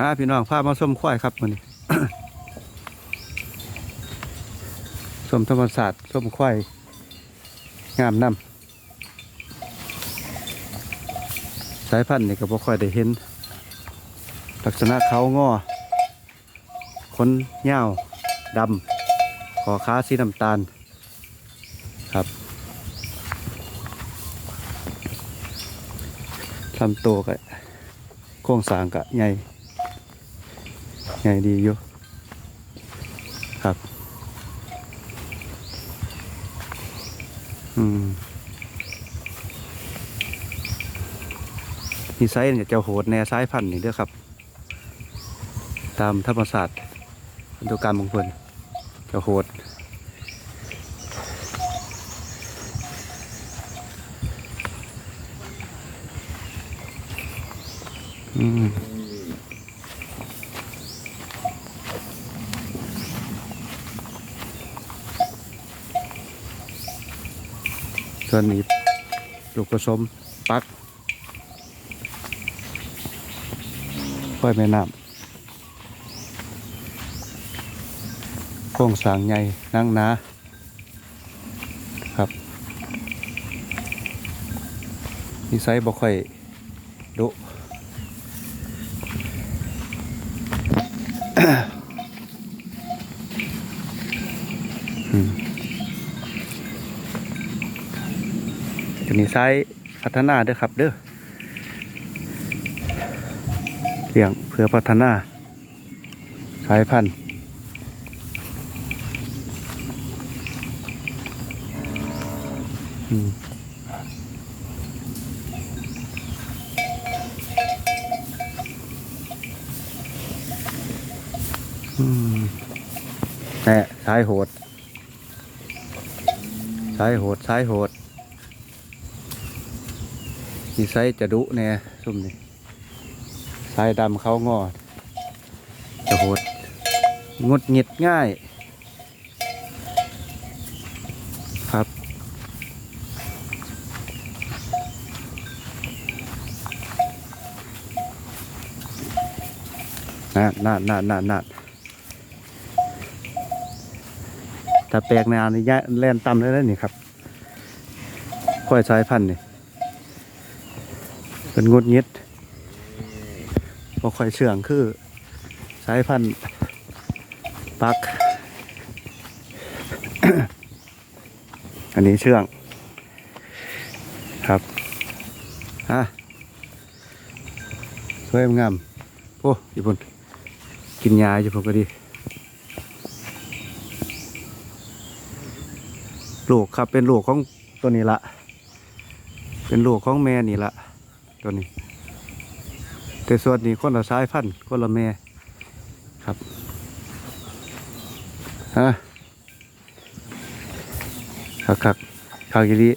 อ่าพี่น้องพามาส้มควายครับมันนี้ส้มธรรมศาสตร์ส้มควายงามน้ำสายพันธุ์นี่ก็บ่ค่อยได้เห็น ลักษณะเขางอขนยาดำขอขาสีน้ำตาลครับลำตัวก็โครงสางก็ใหญ่ ใหญ่ดีอยู่ครับ อืมนี่ไซส์เนี่ยจะโหดแน่สายพันธุ์นี่เด้อครับ ตามธรรมศาสตร์พันธุกรรมของเพิ่นจะโหดอืม ส่วนนี้ลูกผสมปักค่อยแม่น้ำโครงสางใหญ่นั่งนาครับนิสัยบ่ค่อยดุ จะมีไซส์พัฒนาเด้อครับเด้อเลี้ยงเพื่อพัฒนาสายพันธุ์อืมอืมแน่สายโหดสายโหดสายโหด นี่ไซส์จะดุแน่ซุ่มนี่สายดำเขางอดจะโหดงดหงิดง่าย ครับ นาดนาดนาดนาดนาดถ้าแปลกแนวนี่ยะแล่นต่ำเลยนะนี่ครับค่อยสายพันธุ์นี่ เป็นงดงิดพอค่อยเชื่องคือ สายพันธุ์ปัก อันนี้เชื่อง ครับฮะสวยงามโอ้ญี่ปุ่นกินยาอยู่ผมก็ดีลูกครับเป็นลูกของตัวนี้ละ เป็นลูกของแม่นี่ละ ตัวนี้ แต่ส่วนนี้คนละสายพันธุ์คนละแม่ครับฮะคักคักคักอีหลี